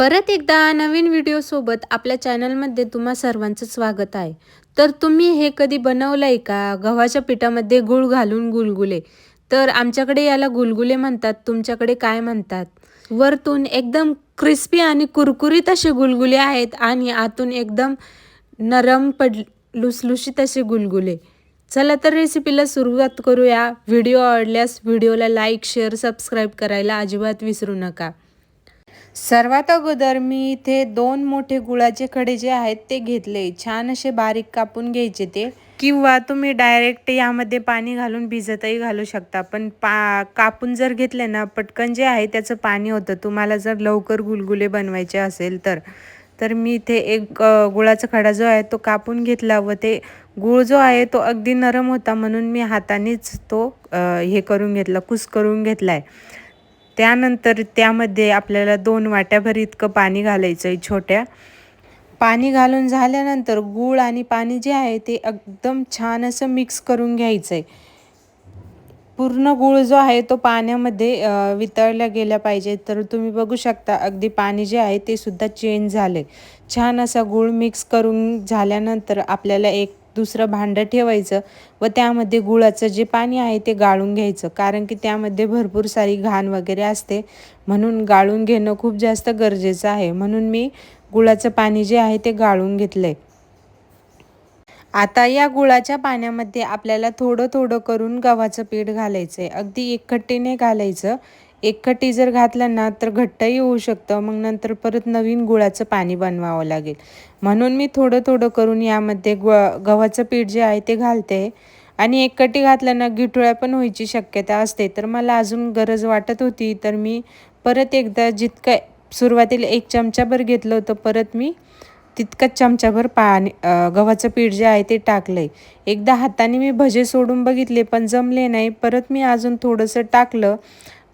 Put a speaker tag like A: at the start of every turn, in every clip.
A: परत एकदा नवीन व्हिडिओसोबत आपल्या चॅनलमध्ये तुम्हा सर्वांचं स्वागत आहे. तर तुम्ही हे कधी बनवलं आहे का? गव्हाच्या पिठामध्ये गूळ घालून गुलगुले. तर आमच्याकडे याला गुलगुले म्हणतात. तुमच्याकडे काय म्हणतात? वरतून एकदम क्रिस्पी आणि कुरकुरीत असे गुलगुले आहेत आणि आतून एकदम नरम पड लुसलुशीत असे गुलगुले. चला तर रेसिपीला सुरुवात करूया. व्हिडिओ आवडल्यास व्हिडिओला लाईक शेअर सबस्क्राईब करायला अजिबात विसरू नका. सर्वात अगोदर मी इथे दोन मोठे गुळाचे खडे जे आहेत ते घेतले. छान असे बारीक कापून घ्यायचे ते. किंवा तुम्ही डायरेक्ट यामध्ये पाणी घालून भिजतही घालू शकता. पण पा कापून जर घेतले ना पटकन जे आहे त्याचं पाणी होतं. तुम्हाला जर लवकर गुलगुले बनवायचे असेल तर. तर मी इथे एक गुळाचा खडा जो आहे तो कापून घेतला व ते गुळ जो आहे तो अगदी नरम होता म्हणून मी हातानेच तो हे करून घेतला कुस करून घेतला आहे त्यानंतर त्यामध्ये आपल्याला दोन वाट्याभर इतकं पाणी घालायचं आहे छोट्या. पाणी घालून झाल्यानंतर गूळ आणि पाणी जे आहे ते एकदम छान असं मिक्स करून घ्यायचं आहे पूर्ण गूळ जो आहे तो पाण्यामध्ये वितळल्या गेल्या पाहिजे. तर तुम्ही बघू शकता अगदी पाणी जे आहे ते सुद्धा चेंज झाले छान असा गूळ मिक्स करून झाल्यानंतर आपल्याला एक दुसरं भांडं ठेवायचं व त्यामध्ये गुळाचं जे पाणी आहे ते गाळून घ्यायचं. कारण की त्यामध्ये भरपूर सारी घाण वगैरे असते. म्हणून गाळून घेणं खूप जास्त गरजेचं आहे. म्हणून मी गुळाचं पाणी जे आहे ते गाळून घेतलं आहे आता या गुळाच्या पाण्यामध्ये आपल्याला थोडं थोडं करून गव्हाचं पीठ घालायचं आहे अगदी एकखट्टीने घालायचं. एकखट्टी जर घातलं ना तर घट्टही होऊ शकतं. मग नंतर परत नवीन गुळाचं पाणी बनवावं लागेल. म्हणून मी थोडं थोडं करून यामध्ये ग गव्हाचं पीठ जे आहे ते घालते. आणि एकखट्टी घातलं ना गिठुळ्या पण व्हायची शक्यता असते. तर मला अजून गरज वाटत होती तर मी परत एकदा जितकं सुरुवातीला एक चमचाभर घेतलं होतं परत मी तितकंच चमचाभर पाणी गव्हाचं पीठ जे आहे ते टाकलं आहे एकदा हाताने मी भजे सोडून बघितले पण जमले नाही. परत मी अजून थोडंसं टाकलं.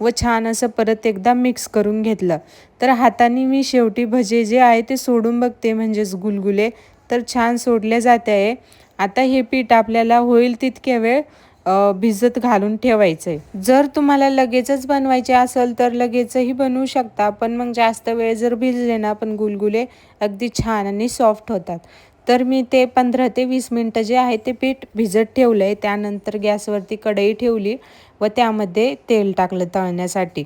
A: व छान असं परत एकदा मिक्स करून घेतलं. तर हाताने मी शेवटी भजे जे आहे ते सोडून बघते म्हणजेच गुलगुले. तर छान सोडले जाते आहे आता हे पीठ आपल्याला होईल तितक्या वेळ भिजत घालून ठेवायचं. आहे जर तुम्हाला लगेचच बनवायचे असेल तर लगेचही बनवू शकता पण मग जास्त वेळ जर भिजले ना पण गुलगुले अगदी छान आणि सॉफ्ट होतात. तर मी ते पंधरा ते वीस मिनटं जे आहे ते पीठ भिजत ठेवलं आहे त्यानंतर गॅसवरती कढई ठेवली व त्यामध्ये तेल टाकलं तळण्यासाठी.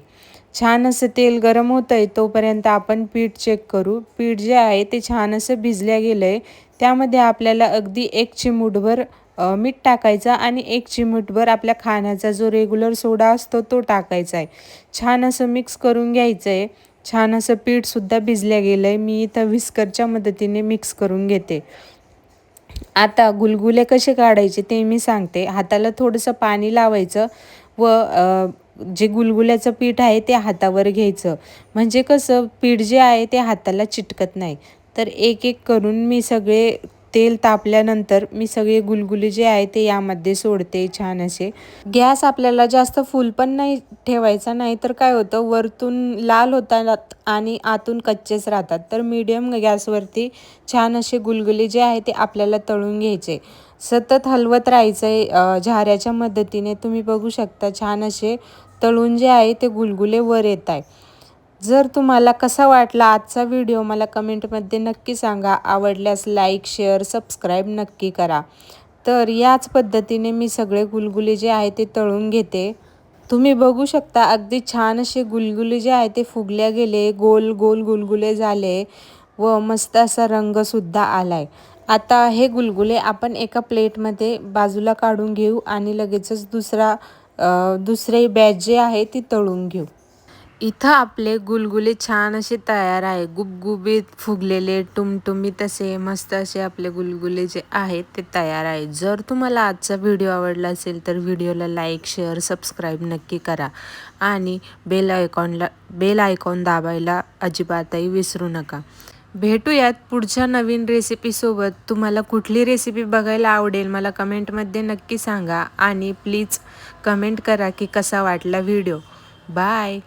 A: छान असं तेल गरम होतं आहे तोपर्यंत आपण पीठ चेक करू. पीठ जे आहे ते छान असं भिजल्या गेलं आहे त्यामध्ये आपल्याला अगदी एक चिमूटभर मीठ टाकायचं आणि एक चिमूटभर आपल्या खाण्याचा जो रेग्युलर सोडा असतो तो टाकायचा आहे. छान असं मिक्स करून घ्यायचं आहे छान असं पीठसुद्धा भिजल्या गेलं आहे मी इथं व्हिस्करच्या मदतीने मिक्स करून घेते. आता गुलगुले कसे काढायचे ते मी सांगते. हाताला थोडंसं पाणी लावायचं व जे गुलगुल्याचं पीठ आहे ते हातावर घ्यायचं. म्हणजे कसं पीठ जे आहे ते हाताला चिटकत नाही. तर एक एक करून मी सगळे तेल तापल्यानंतर मी सगळे गुलगुले जे आहे ते यामध्ये सोडते छान असे. गॅस आपल्याला जास्त फुल पण नाही ठेवायचा नाही तर काय होतं वरतून लाल होतात आणि आतून कच्चेच राहतात. तर मीडियम गॅसवरती छान असे गुलगुले जे आहे ते आपल्याला तळून घ्यायचे. सतत हलवत राहायचं आहे झाऱ्याच्या मदतीने तुम्ही बघू शकता छान असे तळून जे आहे ते गुलगुले वर येत आहे जर तुम्हाला कसा वाटला आजचा व्हिडिओ मला कमेंटमध्ये नक्की सांगा. आवडल्यास लाईक शेअर सबस्क्राईब नक्की करा. तर याच पद्धतीने मी सगळे गुलगुले जे आहे ते तळून घेते. तुम्ही बघू शकता अगदी छान असे गुलगुले जे आहे ते फुगल्या गेले गोल गोल गुलगुले झाले व मस्त असा रंगसुद्धा आला आहे आता हे गुलगुले आपण एका प्लेटमध्ये बाजूला काढून घेऊ आणि लगेचच दुसरा दुसरे बॅच जे आहे ती तळून घेऊ. इथं आपले गुलगुले छान असे तयार आहे. गुबगुबीत फुगलेले टुमटुमीत असे मस्त असे आपले गुलगुले जे आहेत ते तयार आहे. जर तुम्हाला आजचा व्हिडिओ आवडला असेल तर व्हिडिओला लाईक शेअर सबस्क्राईब नक्की करा. आणि बेल आयकॉनला बेल आयकॉन दाबायला अजिबातही विसरू नका. भेटूयात पुढच्या नवीन रेसिपीसोबत तुम्हाला कुठली रेसिपी बघायला आवडेल मला कमेंटमध्ये नक्की सांगा. आणि प्लीज कमेंट करा की कसा वाटला व्हिडिओ. बाय